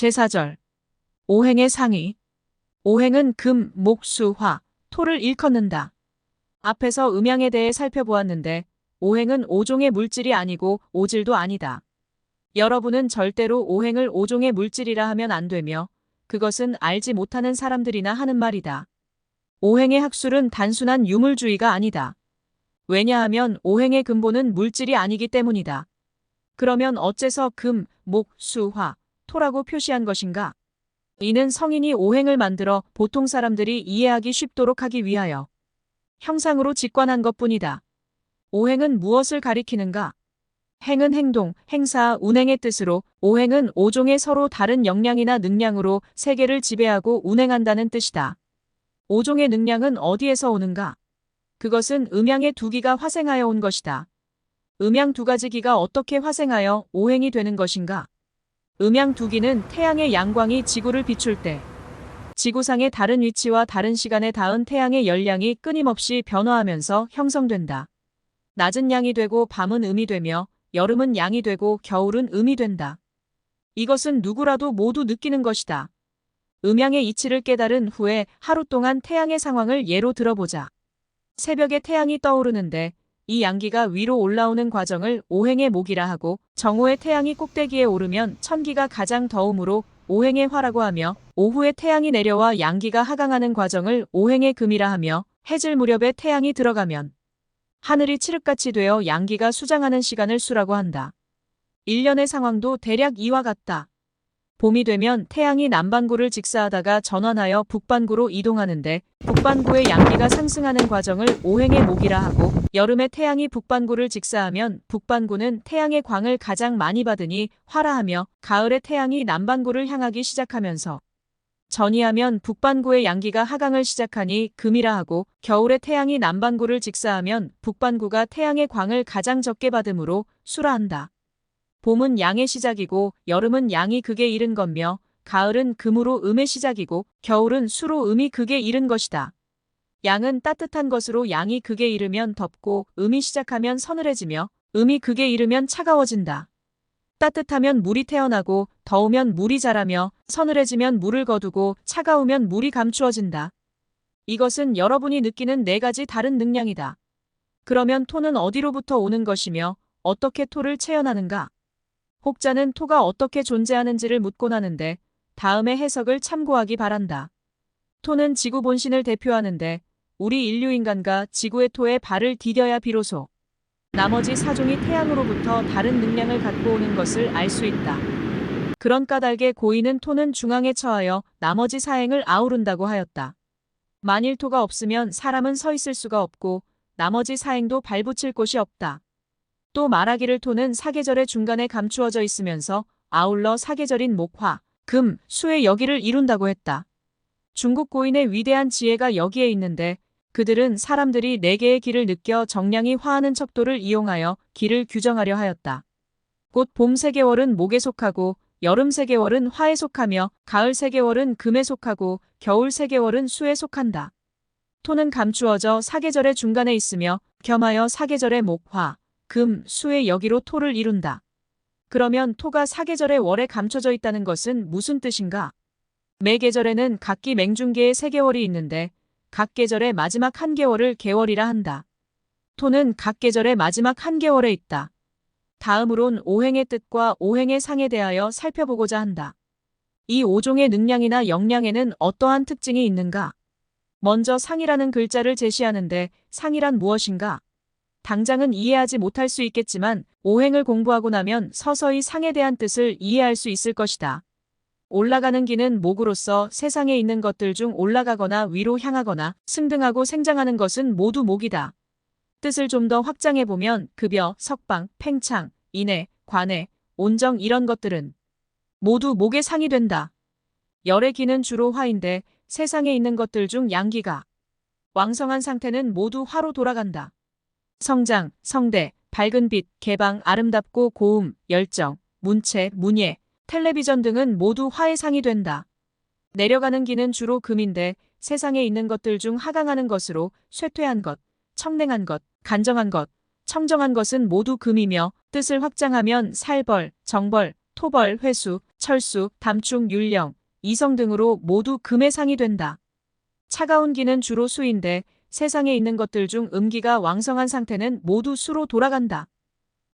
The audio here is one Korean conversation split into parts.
제4절. 오행의 상위. 오행은 금, 목, 수, 화, 토를 일컫는다. 앞에서 음양에 대해 살펴보았는데 오행은 오종의 물질이 아니고 오질도 아니다. 여러분은 절대로 오행을 오종의 물질이라 하면 안 되며 그것은 알지 못하는 사람들이나 하는 말이다. 오행의 학술은 단순한 유물주의가 아니다. 왜냐하면 오행의 근본은 물질이 아니기 때문이다. 그러면 어째서 금, 목, 수, 화, 토라고 표시한 것인가? 이는 성인이 오행을 만들어 보통 사람들이 이해하기 쉽도록 하기 위하여 형상으로 직관한 것 뿐이다. 오행은 무엇을 가리키는가? 행은 행동, 행사, 운행의 뜻으로 오행은 오종의 서로 다른 역량이나 능량으로 세계를 지배하고 운행한다는 뜻이다. 오종의 능량은 어디에서 오는가? 그것은 음양의 두 기가 화생하여 온 것이다. 음양 두 가지 기가 어떻게 화생하여 오행이 되는 것인가? 음양 두 기는 태양의 양광이 지구를 비출 때 지구상의 다른 위치와 다른 시간에 닿은 태양의 열량이 끊임없이 변화하면서 형성된다. 낮은 양이 되고 밤은 음이 되며 여름은 양이 되고 겨울은 음이 된다. 이것은 누구라도 모두 느끼는 것이다. 음양의 이치를 깨달은 후에 하루 동안 태양의 상황을 예로 들어보자. 새벽에 태양이 떠오르는데 이 양기가 위로 올라오는 과정을 오행의 목이라 하고 정오에 태양이 꼭대기에 오르면 천기가 가장 더움으로 오행의 화라고 하며 오후에 태양이 내려와 양기가 하강하는 과정을 오행의 금이라 하며 해질 무렵에 태양이 들어가면 하늘이 칠흑같이 되어 양기가 수장하는 시간을 수라고 한다. 1년의 상황도 대략 이와 같다. 봄이 되면 태양이 남반구를 직사하다가 전환하여 북반구로 이동하는데 북반구의 양기가 상승하는 과정을 오행의 목이라 하고 여름에 태양이 북반구를 직사하면 북반구는 태양의 광을 가장 많이 받으니 화라하며 가을에 태양이 남반구를 향하기 시작하면서 전이하면 북반구의 양기가 하강을 시작하니 금이라 하고 겨울에 태양이 남반구를 직사하면 북반구가 태양의 광을 가장 적게 받으므로 수라 한다. 봄은 양의 시작이고 여름은 양이 극에 이른 것며 가을은 금으로 음의 시작이고 겨울은 수로 음이 극에 이른 것이다. 양은 따뜻한 것으로 양이 극에 이르면 덥고 음이 시작하면 서늘해지며 음이 극에 이르면 차가워진다. 따뜻하면 물이 태어나고 더우면 물이 자라며 서늘해지면 물을 거두고 차가우면 물이 감추어진다. 이것은 여러분이 느끼는 네 가지 다른 능량이다. 그러면 토는 어디로부터 오는 것이며 어떻게 토를 체현하는가? 혹자는 토가 어떻게 존재하는지를 묻곤 하는데 다음의 해석을 참고하기 바란다. 토는 지구 본신을 대표하는데 우리 인류인간과 지구의 토에 발을 디뎌야 비로소 나머지 사종이 태양으로부터 다른 능량을 갖고 오는 것을 알 수 있다. 그런 까닭에 고인은 토는 중앙에 처하여 나머지 사행을 아우른다고 하였다. 만일 토가 없으면 사람은 서 있을 수가 없고 나머지 사행도 발붙일 곳이 없다. 또 말하기를 토는 사계절의 중간에 감추어져 있으면서 아울러 사계절인 목화, 금, 수의 여기를 이룬다고 했다. 중국 고인의 위대한 지혜가 여기에 있는데 그들은 사람들이 네 개의 길을 느껴 정량이 화하는 척도를 이용하여 길을 규정하려 하였다. 곧 봄 세개월은 목에 속하고 여름 세개월은 화에 속하며 가을 세개월은 금에 속하고 겨울 세개월은 수에 속한다. 토는 감추어져 사계절의 중간에 있으며 겸하여 사계절의 목 화, 금, 수의 여기로 토를 이룬다. 그러면 토가 사계절의 월에 감춰져 있다는 것은 무슨 뜻인가? 매 계절에는 각기 맹중계의 세개월이 있는데 각 계절의 마지막 한 개월을 개월이라 한다. 토는 각 계절의 마지막 한 개월에 있다. 다음으론 오행의 뜻과 오행의 상에 대하여 살펴보고자 한다. 이 오종의 능량이나 역량에는 어떠한 특징이 있는가? 먼저 상이라는 글자를 제시하는데 상이란 무엇인가? 당장은 이해하지 못할 수 있겠지만 오행을 공부하고 나면 서서히 상에 대한 뜻을 이해할 수 있을 것이다. 올라가는 기는 목으로서 세상에 있는 것들 중 올라가거나 위로 향하거나 승등하고 생장하는 것은 모두 목이다. 뜻을 좀 더 확장해 보면 급여, 석방, 팽창, 인해, 관해, 온정 이런 것들은 모두 목의 상이 된다. 열의 기는 주로 화인데 세상에 있는 것들 중 양기가 왕성한 상태는 모두 화로 돌아간다. 성장, 성대, 밝은 빛, 개방, 아름답고 고움, 열정, 문체, 문예, 텔레비전 등은 모두 화의 상이 된다. 내려가는 기는 주로 금인데 세상에 있는 것들 중 하강하는 것으로 쇠퇴한 것, 청냉한 것, 간정한 것, 청정한 것은 모두 금이며 뜻을 확장하면 살벌, 정벌, 토벌, 회수, 철수, 담충, 율령, 이성 등으로 모두 금의 상이 된다. 차가운 기는 주로 수인데 세상에 있는 것들 중 음기가 왕성한 상태는 모두 수로 돌아간다.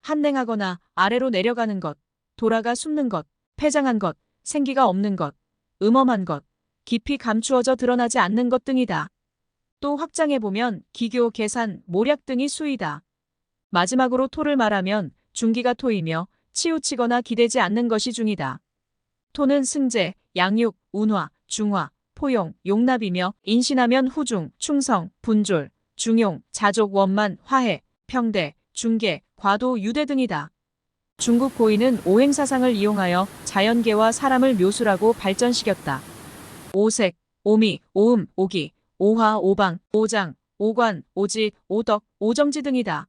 한냉하거나 아래로 내려가는 것, 돌아가 숨는 것, 폐장한 것, 생기가 없는 것, 음험한 것, 깊이 감추어져 드러나지 않는 것 등이다. 또 확장해보면 기교, 계산, 모략 등이 수이다. 마지막으로 토를 말하면 중기가 토이며 치우치거나 기대지 않는 것이 중이다. 토는 승제, 양육, 운화, 중화, 포용, 용납이며 인신하면 후중, 충성, 분졸, 중용, 자족, 원만, 화해, 평대, 중계, 과도, 유대 등이다. 중국 고인은 오행사상을 이용하여 자연계와 사람을 묘술하고 발전시켰다. 오색, 오미, 오음, 오기, 오화, 오방, 오장, 오관, 오지, 오덕, 오정지 등이다.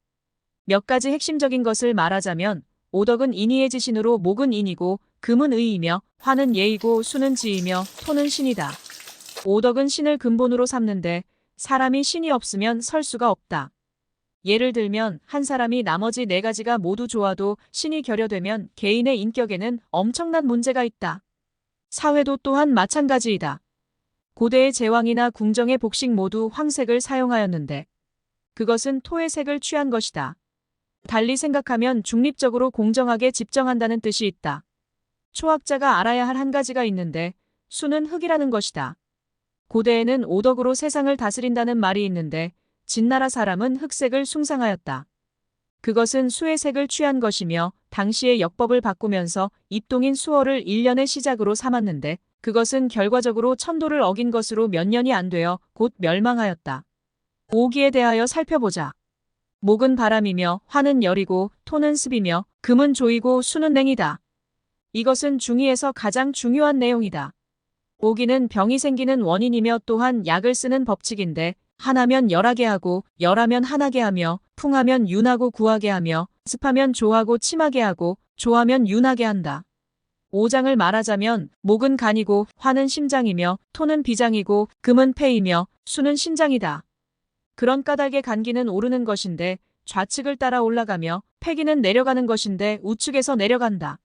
몇 가지 핵심적인 것을 말하자면 오덕은 인의의 지신으로 목은 인이고 금은 의이며 화는 예이고 수는 지이며 토는 신이다. 오덕은 신을 근본으로 삼는데 사람이 신이 없으면 설 수가 없다. 예를 들면 한 사람이 나머지 네 가지가 모두 좋아도 신이 결여되면 개인의 인격에는 엄청난 문제가 있다. 사회도 또한 마찬가지이다. 고대의 제왕이나 궁정의 복식 모두 황색을 사용하였는데 그것은 토의 색을 취한 것이다. 달리 생각하면 중립적으로 공정하게 집정한다는 뜻이 있다. 초학자가 알아야 할 한 가지가 있는데 수는 흙이라는 것이다. 고대에는 오덕으로 세상을 다스린다는 말이 있는데 진나라 사람은 흑색을 숭상하였다. 그것은 수의 색을 취한 것이며 당시의 역법을 바꾸면서 입동인 수어를 일련의 시작으로 삼았는데 그것은 결과적으로 천도를 어긴 것으로 몇 년이 안 되어 곧 멸망하였다. 오기에 대하여 살펴보자. 목은 바람이며 화는 열이고 토는 습이며 금은 조이고 수는 냉이다. 이것은 중의에서 가장 중요한 내용이다. 오기는 병이 생기는 원인이며 또한 약을 쓰는 법칙인데 하나면 열하게 하고 열하면 한하게 하며 풍하면 윤하고 구하게 하며 습하면 조하고 침하게 하고 조하면 윤하게 한다. 오장을 말하자면 목은 간이고 화는 심장이며 토는 비장이고 금은 폐이며 수는 신장이다. 그런 까닭의 간기는 오르는 것인데 좌측을 따라 올라가며 폐기는 내려가는 것인데 우측에서 내려간다.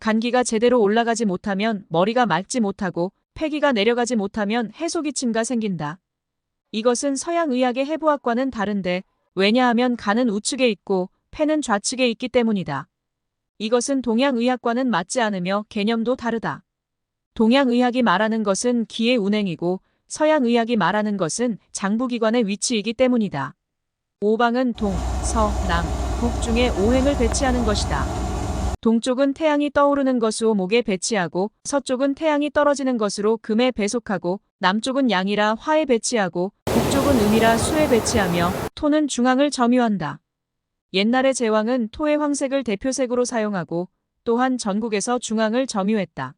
간기가 제대로 올라가지 못하면 머리가 맑지 못하고 폐기가 내려가지 못하면 해소기침가 생긴다. 이것은 서양 의학의 해부학과는 다른데 왜냐하면 간은 우측에 있고 폐는 좌측에 있기 때문이다. 이것은 동양 의학과는 맞지 않으며 개념도 다르다. 동양 의학이 말하는 것은 기의 운행이고 서양 의학이 말하는 것은 장부기관의 위치이기 때문이다. 오방은 동, 서, 남, 북 중에 오행을 배치하는 것이다. 동쪽은 태양이 떠오르는 것으로 목에 배치하고 서쪽은 태양이 떨어지는 것으로 금에 배속하고 남쪽은 양이라 화에 배치하고 북쪽은 음이라 수에 배치하며 토는 중앙을 점유한다. 옛날의 제왕은 토의 황색을 대표색으로 사용하고 또한 전국에서 중앙을 점유했다.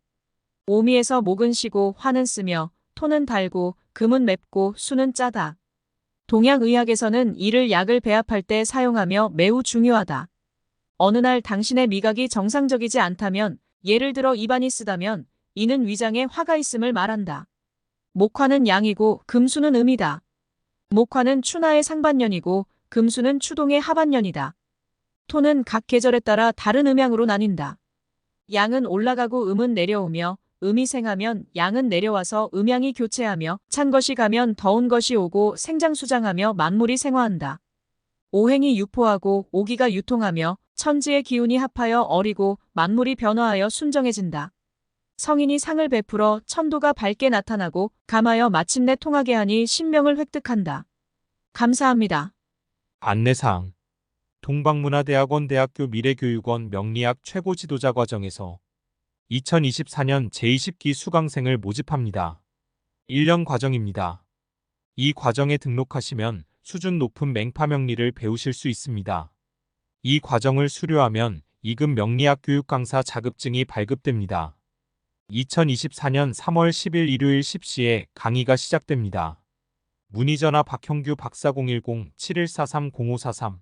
오미에서 목은 쉬고 화는 쓰며 토는 달고 금은 맵고 수는 짜다. 동양의학에서는 이를 약을 배합할 때 사용하며 매우 중요하다. 어느 날 당신의 미각이 정상적이지 않다면 예를 들어 입안이 쓰다면 이는 위장에 화가 있음을 말한다. 목화는 양이고 금수는 음이다. 목화는 추나의 상반년이고 금수는 추동의 하반년이다. 토는 각 계절에 따라 다른 음양으로 나뉜다. 양은 올라가고 음은 내려오며 음이 생하면 양은 내려와서 음양이 교체하며 찬 것이 가면 더운 것이 오고 생장수장하며 만물이 생화한다. 오행이 유포하고 오기가 유통하며 천지의 기운이 합하여 어리고 만물이 변화하여 순정해진다. 성인이 상을 베풀어 천도가 밝게 나타나고 감하여 마침내 통하게 하니 신명을 획득한다. 감사합니다. 안내사항 동방문화대학원 대학교 미래교육원 명리학 최고 지도자 과정에서 2024년 제20기 수강생을 모집합니다. 1년 과정입니다. 이 과정에 등록하시면 수준 높은 맹파 명리를 배우실 수 있습니다. 이 과정을 수료하면 2급 명리학 교육 강사 자격증이 발급됩니다. 2024년 3월 10일 일요일 10시에 강의가 시작됩니다. 문의 전화 박형규 박사 010-7143-0543